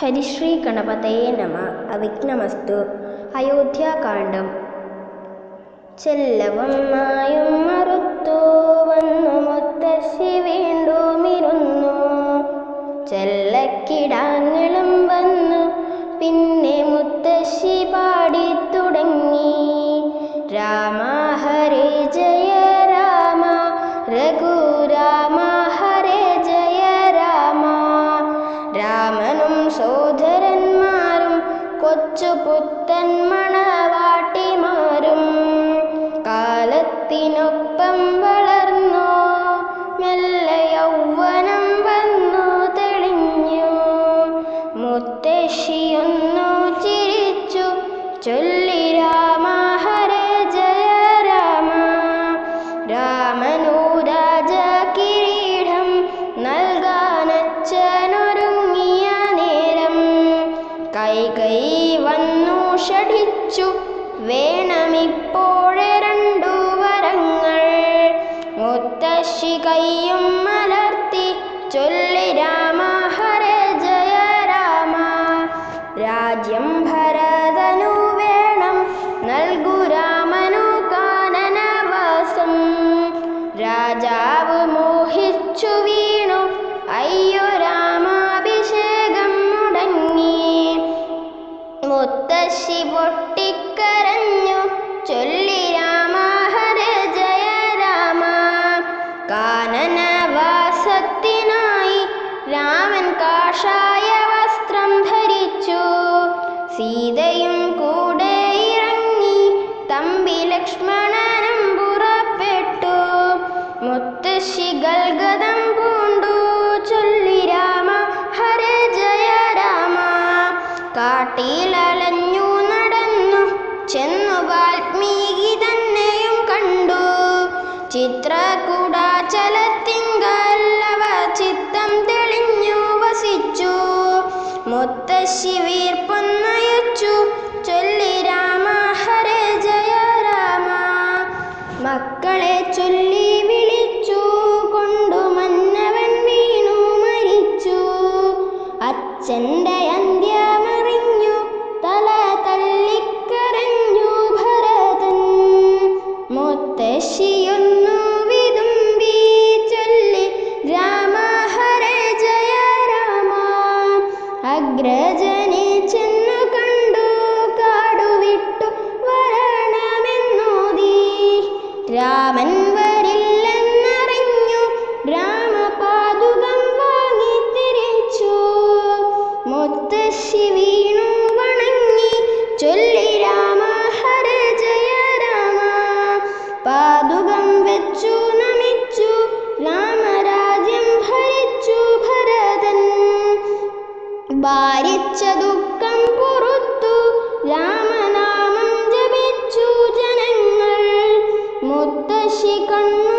ഹരിശ്രീ ഗണപതയെ നമ. അവിഘ്നമസ്തു. അയോധ്യാകാന്ഡം. ചെല്ലവന്നായും മറുത്തു വന്നു. മുത്തശ്ശി വീണ്ടുമിരുന്നു ചെല്ലക്കിടാങ്ങളും വന്നു. പിന്നെ മുത്തശ്ശി പാടി തുടങ്ങി. രാമ ഷഠിച്ചു വേണമിപ്പോഴെ രണ്ടു വരങ്ങൾ. മുത്തശ്ശി കൈയും മലർത്തി ചൊല്ലി രാമ ഹരേ ജയ രാമ. രാജ്യം ഭരതനു വേണം നൽകു രാമനു കാനനവാസം. രാജാവ് മോഹിച്ചു വീണു മുത്തശ്ശി പൊട്ടിക്കരഞ്ഞു. ചൊല്ലി രാമ ഹരേ ജയ രാമ. കാനനവാസത്തിനായി രാമൻ കാഷായ വസ്ത്രം ധരിച്ചു. സീതയും കൂടെ ഇറങ്ങി തമ്പി ലക്ഷ്മണനും പുറപ്പെട്ടു. മുത്തശ്ശി ഗൽഗതം പൂണ്ടു. ചൊല്ലി രാമ ഹര ജയ രാമ. കാട്ടിലലഞ്ഞു ചിത്രകൂടാചലത്തിങ്കല്ലവ ചിത്തം തെളിഞ്ഞു വസിച്ചു. മുത്തശ്ശി വീർപ്പൊന്നയച്ചു. ചൊല്ലി രാമ ഹരേ ജയ രാമ. മക്കളെ ചൊല്ലി വിളിച്ചു. കൊണ്ടു മന്നവൻ വീണു മരിച്ചു. അച്ഛന്റെ അന്ത്യമറിഞ്ഞു. തല തള്ളിക്കരഞ്ഞു ഭരതൻ. മുത്തശ്ശിയൊന്നു അഗ്രജനെ ചെന്നു കണ്ടു കാടുവിട്ടു വരണമെന്നോതി രാമൻ ഭാരിച്ച ദുഃഖം പുറത്തു. രാമനാമം ജപിച്ചു ജനങ്ങൾ. മുത്തശ്ശി കണ്ണു